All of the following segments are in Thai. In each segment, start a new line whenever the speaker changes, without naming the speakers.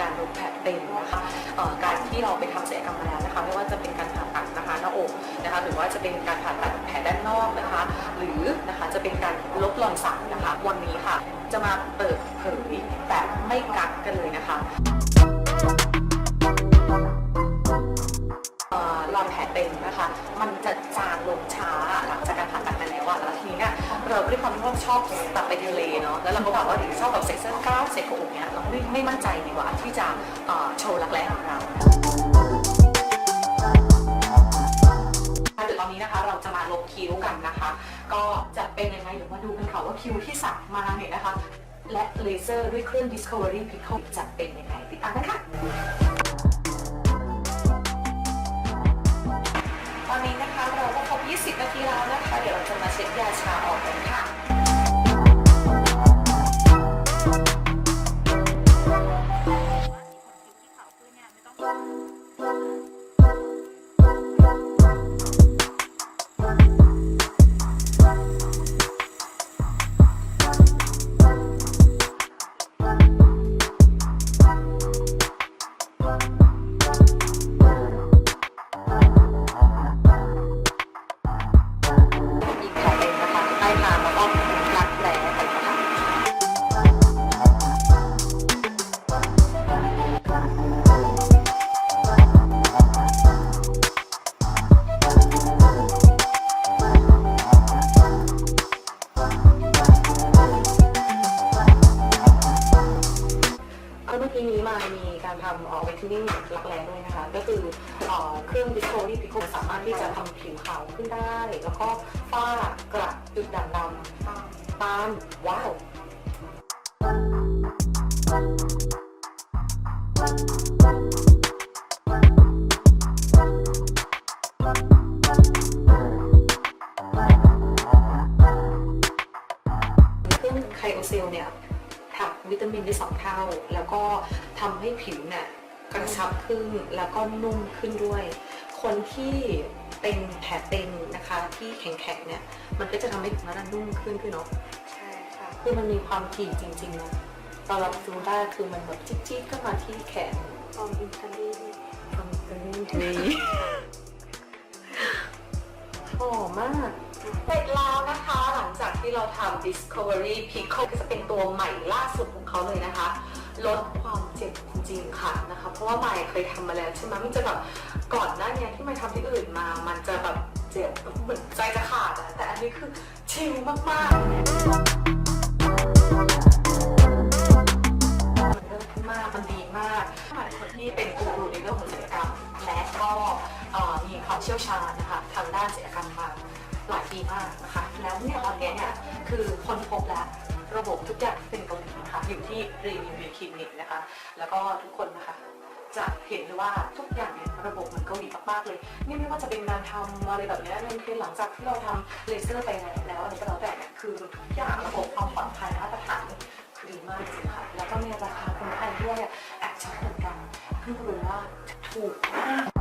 การลดแผลเป็นนะคะการที่เราไปทำศัลยกรรมมาแล้วนะคะไม่ว่าจะเป็นการผ่าตัดนะคะหน้าอกนะคะหรือว่าจะเป็นการผ่าตัดแผลด้านนอกนะคะ หรือนะคะจะเป็นการลบรอนสันนะคะ วันนี้ค่ะจะมาเปิดเผยแต่ไม่กักกันเลยนะคะรอนแผลเป็นนะคะ มันจะจางลงช้า เราด้วยความที่เราชอบตัดไปทะเลเนาะแล้วเราก็บอกว่าถึงชอบแบบใส่เสื้อกล้ามใส่กระโปรงเนี้ยเราไม่ไม่มั่นใจดีกว่าที่จะโชว์รักแร้ของเราเดี๋ยวตอนนี้นะคะเราจะมาลบคิ้วกันนะคะ ก็จะเป็นยังไงเดี๋ยวมาดูกันค่ะว่าคิ้วที่สักมาเนี่ยนะคะ และเลเซอร์ด้วยเครื่อง Discovery Pickle จะเป็นยังไงติดตามกันค่ะตอนนี้นะคะเราก็ครบ 20 นาทีแล้วนะคะ เดี๋ยวเราจะมาเช็ดยาชาอ ก็เมื่อกี้นี้มามีการทำออกเวทนิ่งรักแร้ด้วยนะคะ ก็คือเอ่อเครื่อง Discovery Pickle สามารถที่จะทำผิวขาวขึ้นได้ แล้วก็ฝ้ากระจุดด่างดำตามว้าวเครื่องไคโอเซลเนี่ย ผลักวิตามินได้สองเท่า แล้วก็ทำให้ผิวเนี่ยกระชับขึ้นแล้วก็นุ่มขึ้นด้วย คนที่เป็นแผลเป็นนะคะที่แข็งๆเนี่ยมันก็จะทำให้ผิวนั้นนุ่มขึ้นพี่เนาะ
ใช่ค่ะ
คือมันมีความถี่จริงๆนะตอนเราดูได้คือมันแบบจี๊ดๆก็มาที่แขน
ออมอินเตอรี่
ทำเป็นดีหอมมากเสร็จแล้วนะคะหลัง จากที่เราทำ Discovery Pickle ก็จะเป็นตัวใหม่ล่าสุดของเขาเลยนะคะ ลดความเจ็บจริงๆค่ะนะคะ เพราะว่าใหม่เคยทำมาแล้วใช่ไหมมันจะแบบก่อนหน้าเนี้ยที่ใหม่ทำที่อื่นมา มันจะแบบเจ็บเหมือนใจจะขาดอะแต่อันนี้คือชิลมากๆมันเลิศมากมันดีมากใหลายคนที่เป็นกูรูในเรื่องของศิลปกรรมและก็มีความเชี่ยวชาญนะคะทางด้านศิลปกรรมมา หลายปีมากนะคะ แล้วเนี่ยตอนนี้เนี่ยคือคนพบแล้วระบบทุกอย่างเป็นเกาหลีนะคะอยู่ที่รีวิวคลินิกนะคะ แล้วก็ทุกคนนะคะจะเห็นเลยว่าทุกอย่างเนี่ยระบบมันเกาหลีมากๆเลย นี่ไม่ว่าจะเป็นการทำอะไรแบบเนี้ยมันเป็นหลังจากที่เราทำเลเซอร์ไปแล้วอะไรก็แล้วแต่เนี่ยคือทุกอย่างระบบความปลอดภัยมาตรฐานคือดีมากจริงค่ะแล้วก็มีราคาคุ้มค่าด้วยแอบช็อปเหมือนกันเพิ่งรู้ว่าถูกมาก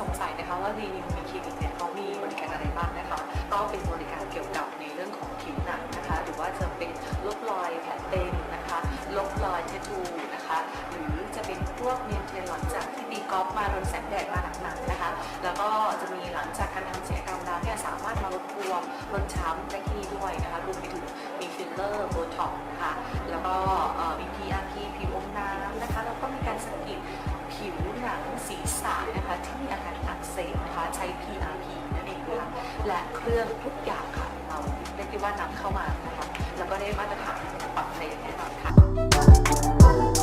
สงสัยนะคะว่ารีวิวมีคลินิกเนี่ยเขามีบริการอะไรบ้างนะคะ ก็เป็นบริการเกี่ยวกับในเรื่องของผิวหนังนะคะ หรือว่าจะเป็นลบรอยแผลเป็นนะคะลบรอยเททูนะคะ หรือจะเป็นพวกเมนเทนหลังจากที่ตีกอล์ฟมาโดนแสงแดดมาหนักๆนะคะ แล้วก็จะมีหลังจากการทำศัลยกรรมแล้วเนี่ยสามารถมาลดบวมลดช้ำได้ที่นี่ด้วยนะคะรวมไปถึงมีฟิลเลอร์โบท็อกซ์นะคะ แล้วก็มี และเครื่องทุกอย่างค่ะเราเรียกได้ว่านำเข้ามานะคะแล้วก็ได้มาตรฐานปลอดภัยแน่นอนค่ะ